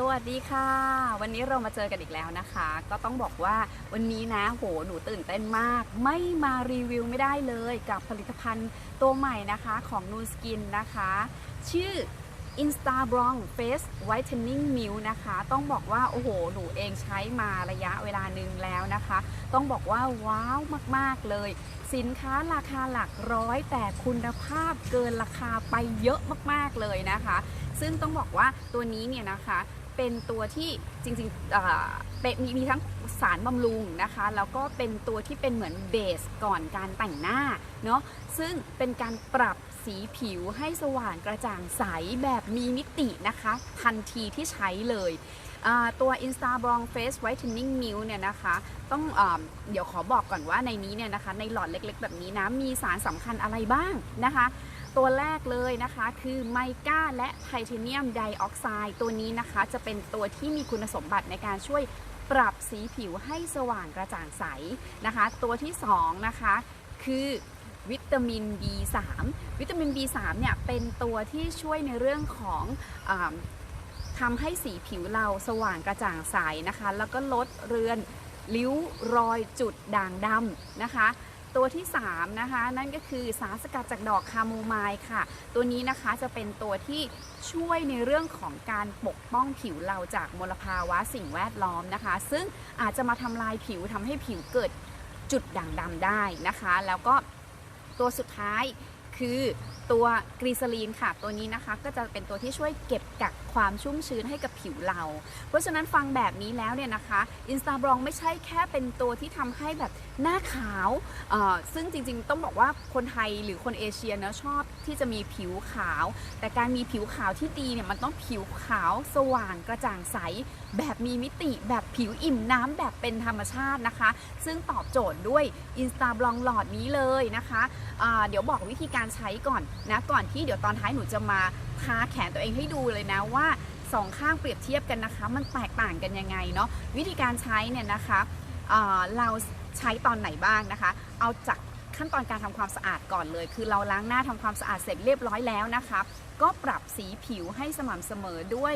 สวัสดีค่ะ วันนี้เรามาเจอกันอีกแล้วนะคะ ก็ต้องบอกว่าวันนี้นะโหหนูตื่นเต้นมาก ไม่มารีวิวไม่ได้เลยกับผลิตภัณฑ์ตัวใหม่นะคะของ n u Skin นะคะ ชื่อ Insta b r o n Face Whitening Milk นะคะ ต้องบอกว่า โอ้โห หนูเองใช้มาระยะเวลาหนึ่งแล้วนะคะ ต้องบอกว่า ว้าวมาก ๆ เลย สินค้าราคาหลักร้อย แต่คุณภาพเกินราคาไปเยอะมาก ๆ เลยนะคะ ซึ่งต้องบอกว่าตัวนี้เนี่ยนะคะ เป็นตัวที่จริงๆมีมีทั้งสารบำรุงนะคะ แล้วก็เป็นตัวที่เป็นเหมือนเบสก่อนการแต่งหน้าเนาะซึ่งเป็นการปรับสีผิวให้สว่างกระจ่างใสแบบมีมิตินะคะ ทันทีที่ใช้เลย ตัว Insta b r o n Face Whitening Milk เนี่ยนะคะต้องอเดี๋ยวขอบอกก่อนว่าในนี้เนี่ยนะคะในหลอดเล็กๆ แบบนี้นะมีสารสำคัญอะไรบ้างนะคะตัวแรกเลยนะคะคือไมก้าและไทเทเนียมไดออกไซด์ตัวนี้นะคะจะเป็นตัวที่มีคุณสมบัติในการช่วยปรับสีผิวให้สว่างกระจ่างใสนะคะ ตัวที่2นะคะคือวิตามิน B3 วิตามิน B3 เนี่ยเป็นตัวที่ช่วยในเรื่องของอ ทำให้สีผิวเราสว่างกระจ่างใสนะคะ แล้วก็ลดเรือนริ้วรอยจุดด่างดำนะคะ ตัวที่3นะคะนั่นก็คือสารสกัดจากดอกคาโมไมล์ค่ะ ตัวนี้นะคะจะเป็นตัวที่ช่วยในเรื่องของการปกป้องผิวเราจากมลภาวะสิ่งแวดล้อมนะคะ ซึ่งอาจจะมาทำลายผิวทำให้ผิวเกิดจุดด่างดำได้นะคะ แล้วก็ตัวสุดท้าย คือตัวกรีซลีนค่ะ ตัวนี้นะคะก็จะเป็นตัวที่ช่วยเก็บกักความชุ่มชื้นให้กับผิวเรา เพราะฉะนั้นฟังแบบนี้แล้วเนี่ยนะคะอินสตาบรองไม่ใช่แค่เป็นตัวที่ทำให้แบบหน้าขาวซึ่งจริงๆต้องบอกว่าคนไทยหรือคนเอเชียเนะชอบที่จะมีผิวขาว แต่การมีผิวขาวที่ดีเนี่ยมันต้องผิวขาวสว่างกระจ่างใส แบบมีมิติแบบผิวอิ่มน้ำแบบเป็นธรรมชาตินะคะ ซึ่งตอบโจทย์ด้วย i n s t a b l o n หลอดนี้เลยนะคะอ่าเดี๋ยวบอกวิธีการใช้ก่อนนะก่อนที่เดี๋ยวตอนท้ายหนูจะมาทาแขนตัวเองให้ดูเลยนะว่าสองข้างเปรียบเทียบกันนะคะ มันแตกต่างกันยังไงเนาะวิธีการใช้เนี่ยนะคะอ่าเราใช้ตอนไหนบ้างนะคะ เอาจากขั้นตอนการทำความสะอาดก่อนเลย คือเราล้างหน้าทำความสะอาดเสร็จเรียบร้อยแล้วนะคะก็ปรับสีผิวให้สม่ำเสมอด้วย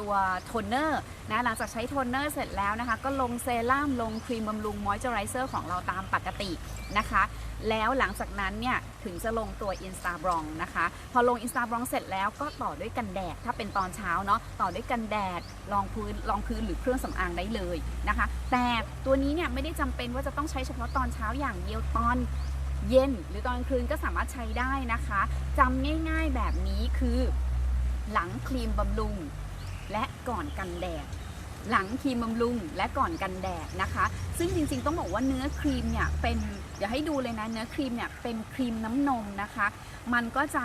ตัวโทนเนอร์นะหลังจากใช้โทนเนอร์เสร็จแล้วนะคะ ก็ลงเซรั่มลงครีมบำรุงมอยเจอไรเซอร์ของเราตามปกตินะคะ แล้วหลังจากนั้นเนี่ยถึงจะลงตัว i n s t a b r o n นะคะ พอลง i n s t a b r o n เสร็จแล้วก็ต่อด้วยกันแดด ถ้าเป็นตอนเช้าเนาะต่อด้วยกันแดดรองพื้นรองพื้นหรือเครื่องสำอางได้เลยนะคะ แต่ตัวนี้เนี่ยไม่ได้จำเป็นว่าจะต้องใช้เฉพาะตอนเช้าอย่างเดียวตอนเย็น หรือตอนกลางคืนก็สามารถใช้ได้นะคะจำง่ายๆแบบนี้คือหลังครีมบำรุงและก่อนกันแดด หลังครีมบำรุงและก่อนกันแดดนะคะ ซึ่งจริงๆต้องบอกว่าเนื้อครีมเนี่ยเป็นเดี๋ยวให้ดูเลยนะเนื้อครีมเนี่ยเป็นครีมน้ำนมนะคะ มันก็จะ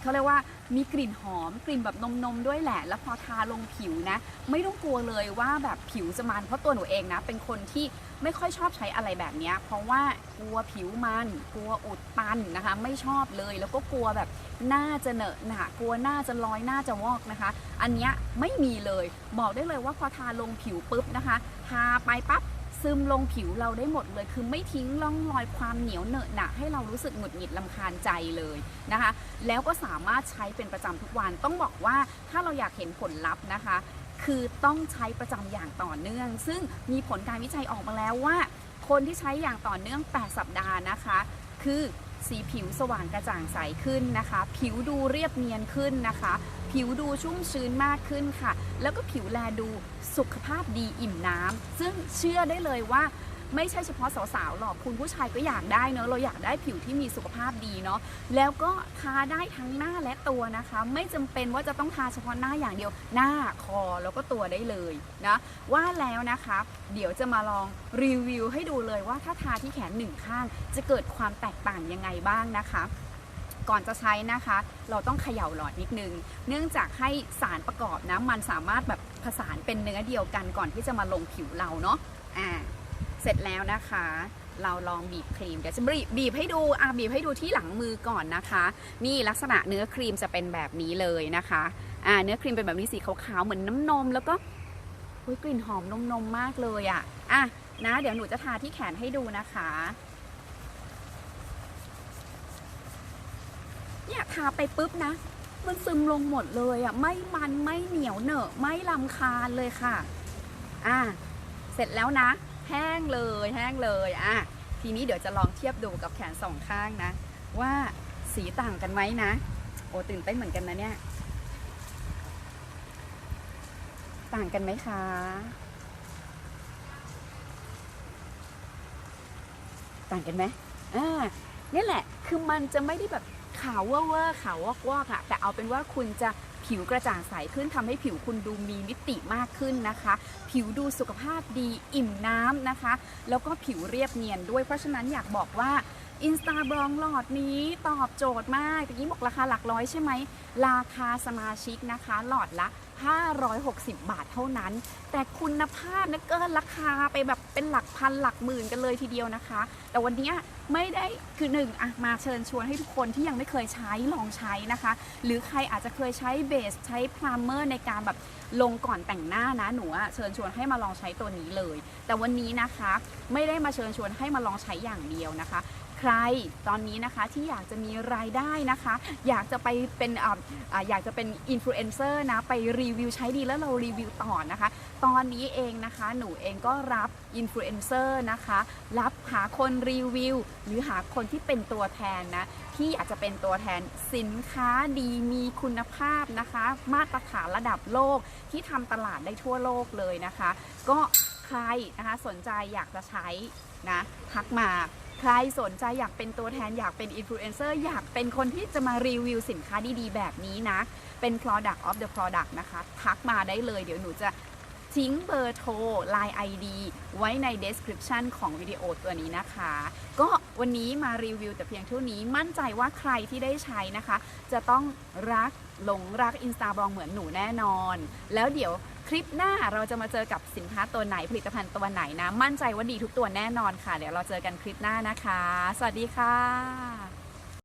เขาเรียกว่ามีกลิ่นหอมกลิ่นแบบนมนมๆด้วยแหละ แล้วพอทาลงผิวนะ ไม่ต้องกลัวเลยว่าแบบผิวจะมันเพราะตัวหนูเองนะ เป็นคนที่ไม่ค่อยชอบใช้อะไรแบบนี้เพราะว่ากลัวผิวมันกลัวอุดตันนะคะ ไม่ชอบเลยแล้วก็กลัวแบบหน้าจะเหนอะหนะกลัวหน้าจะลอยหน้าจะวอกนะคะ อันเนี้ยไม่มีเลย บอกได้เลยว่าพอทาลงผิวปุ๊บนะคะ ทาไปปั๊บ ซึมลงผิวเราได้หมดเลย คือไม่ทิ้งร่องรอยความเหนียวเหนอะหนะให้เรารู้สึกหงุดหงิดลำคาญใจเลยนะคะ แล้วก็สามารถใช้เป็นประจำทุกวันต้องบอกว่าถ้าเราอยากเห็นผลลัพธ์นะคะ คือต้องใช้ประจำอย่างต่อเนื่อง ซึ่งมีผลการวิจัยออกมาแล้วว่า คนที่ใช้อย่างต่อเนื่อง 8 สัปดาห์นะคะ คือสีผิวสว่างกระจ่างใสขึ้นนะคะ ผิวดูเรียบเนียนขึ้นนะคะ ผิวดูชุ่มชื้นมากขึ้นค่ะ แล้วก็ผิวแลดูสุขภาพดีอิ่มน้ำซึ่งเชื่อได้เลยว่าไม่ใช่เฉพาะสาวๆ หรอกคุณผู้ชายก็อยากได้เนอะเราอยากได้ผิวที่มีสุขภาพดีเนาะแล้วก็ทาได้ทั้งหน้าและตัวนะคะ ไม่จำเป็นว่าจะต้องทาเฉพาะหน้าอย่างเดียว หน้าคอแล้วก็ตัวได้เลยนะว่าแล้วนะคะ เดี๋ยวจะมาลองรีวิวให้ดูเลยว่าถ้าทาที่แขนหนึ่งข้างจะเกิดความแตกต่างยังไงบ้างนะคะ ก่อนจะใช้นะคะ เราต้องเขย่าหลอดนิดนึง เนื่องจากให้สารประกอบนะมันสามารถแบบผสานเป็นเนื้อเดียวกันก่อนที่จะมาลงผิวเราเนาะอ่าเสร็จแล้วนะคะ เราลองบีบครีมเดี๋ยวจะบีบบีบให้ดูอะบีบให้ดูที่หลังมือก่อนนะคะ นี่ลักษณะเนื้อครีมจะเป็นแบบนี้เลยนะคะอ่าเนื้อครีมเป็นแบบนี้สีขาวๆเหมือนน้ำนม แล้วก็กลิ่นหอมนมนมมากเลยอะอะนะ เดี๋ยวหนูจะทาที่แขนให้ดูนะคะ เนี่ยทาไปปุ๊บนะ มันซึมลงหมดเลยอะไม่มันไม่เหนียวเหนอะไม่ลำคาญเลยค่ะอะเสร็จแล้วนะ แห้งเลยแห้งเลยอะทีนี้เดี๋ยวจะลองเทียบดูกับแขนสองข้างนะ ว่าสีต่างกันไหมนะ โอ้ตื่นเต้นเหมือนกันนะเนี่ย ต่างกันไหมคะต่างกันไหมอ่านี่แหละ คือมันจะไม่ได้แบบ ขาวเวอร์เวอร์ขาววอกวอกอะแต่เอาเป็นว่าคุณจะผิวกระจ่างใสขึ้นทำให้ผิวคุณดูมีมิติมากขึ้นนะคะ ผิวดูสุขภาพดีอิ่มน้ำนะคะ แล้วก็ผิวเรียบเนียนด้วยเพราะฉะนั้นอยากบอกว่าอินสตาบลองหลอดนี้ตอบโจทย์มากตะกี้บอกราคาหลักร้อยใช่ไหม ราคาสมาชิกนะคะ หลอดละ 560 บาทเท่านั้น แต่คุณภาพนะเกินราคาไปแบบเป็นหลักพันหลักหมื่นกันเลยทีเดียวนะคะ แต่วันนี้ไม่ได้คือหนึ่งอะมาเชิญชวนให้ทุกคนที่ยังไม่เคยใช้ลองใช้นะคะ หรือใครอาจจะเคยใช้เบสใช้พรามเมอร์ในการแบบลงก่อนแต่งหน้านะหนูเชิญชวนให้มาลองใช้ตัวนี้เลย แต่วันนี้นะคะไม่ได้มาเชิญชวนให้มาลองใช้อย่างเดียวนะคะ ใครตอนนี้นะคะที่อยากจะมีรายได้นะคะ อยากจะไปเป็นออยากจะเป็นอินฟลูเอนเซอร์นะไปรีวิวใช้ดีแล้วเรารีวิวต่อนะคะ ตอนนี้เองนะคะหนูเองก็รับอินฟลูเอนเซอร์นะคะรับหาคนรีวิว หรือหาคนที่เป็นตัวแทนนะที่อาจจะเป็นตัวแทนสินค้าดีมีคุณภาพนะคะ มาตรฐานระดับโลกที่ทำตลาดได้ทั่วโลกเลยนะคะ ก็ ใครนะคะสนใจอยากจะใช้นะทักมาใครสนใจอยากเป็นตัวแทนอยากเป็นอินฟลูเอนเซอร์อยากเป็นคนที่จะมารีวิวสินค้าดีๆ แบบนี้นะ เป็น product of the product นะคะ ทักมาได้เลยเดี๋ยวหนูจะ ทิ้งเบอร์โทร Line ID ไว้ใน description ของวิดีโอตัวนี้นะคะ ก็วันนี้มารีวิวแต่เพียงเท่านี้มั่นใจว่าใครที่ได้ใช้นะคะ จะต้องรักหลงรักอินสตาบลองเหมือนหนูแน่นอน แล้วเดี๋ยวคลิปหน้าเราจะมาเจอกับสินค้าตัวไหนผลิตภัณฑ์ตัวไหนนะ มั่นใจว่าดีทุกตัวแน่นอนค่ะ เดี๋ยวเราเจอกันคลิปหน้านะคะ สวัสดีค่ะ